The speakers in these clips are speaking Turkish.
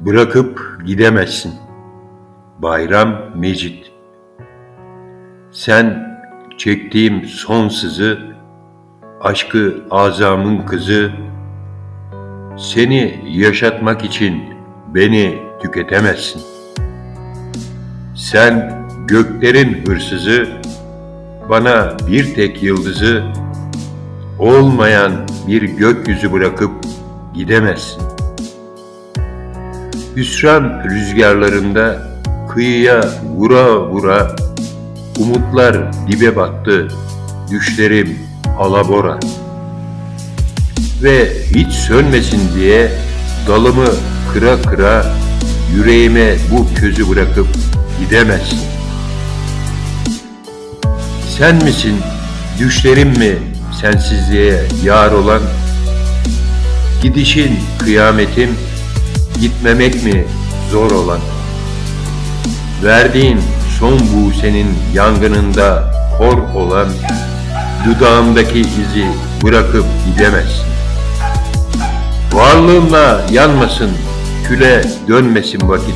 Bırakıp gidemezsin. Bayram Mecit Sen çektiğim son sızı, aşkı azamın kızı, seni yaşatmak için beni tüketemezsin. Sen göklerin hırsızı, bana bir tek yıldızı, olmayan bir gökyüzü bırakıp gidemezsin. Hüsran rüzgarlarında kıyıya vura vura umutlar dibe battı, düşlerim alabora. Ve hiç sönmesin diye dalımı kıra kıra yüreğime bu közü bırakıp gidemezsin. Sen misin, düşlerim mi sensizliğe yar olan? Gidişin kıyametim, gitmemek mi zor olan? Verdiğin son bu senin yangınında hor olan, dudağımdaki izi bırakıp gidemezsin. Varlığımla yanmasın, küle dönmesin vakit.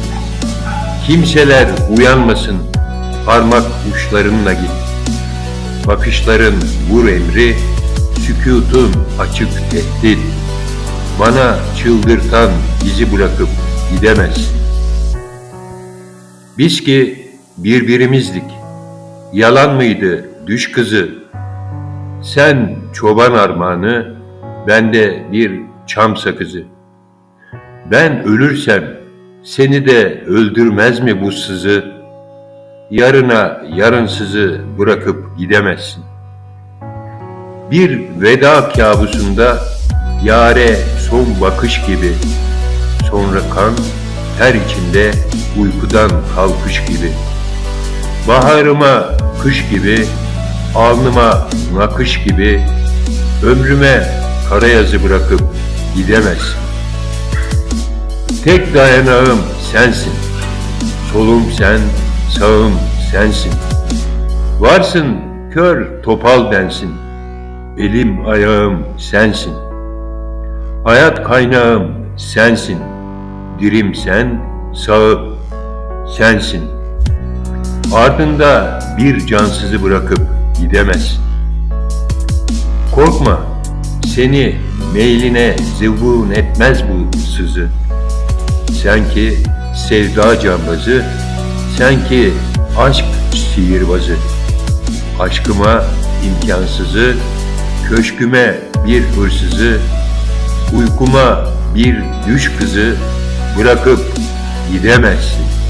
Kimseler uyanmasın, parmak uçlarınla git. Bakışların vur emri, sükutun açık tehdit. Bana çıldırtan bizi bırakıp gidemezsin. Biz ki birbirimizdik. Yalan mıydı düş kızı? Sen çoban armağanı, ben de bir çam sakızı. Ben ölürsem seni de öldürmez mi bu sızı? Yarına yarınsızı bırakıp gidemezsin. Bir veda kabusunda yare son bakış gibi, sonra kan ter içinde uykudan kalkış gibi. Baharıma kış gibi, alnıma nakış gibi, ömrüme kara yazı bırakıp gidemezsin. Tek dayanağım sensin, solum sen, sağım sensin. Varsın kör topal densin, elim ayağım sensin. Hayat kaynağım sensin, dirim sen, sağım sensin. Ardında bir cansızı bırakıp gidemezsin. Korkma, seni meyline zıvun etmez bu sızı. Sen ki sevda cambazı, sen ki aşk sihirbazı. Aşkıma imkansızı, köşküme bir hırsızı, uykuma bir düş kızı bırakıp gidemezsin.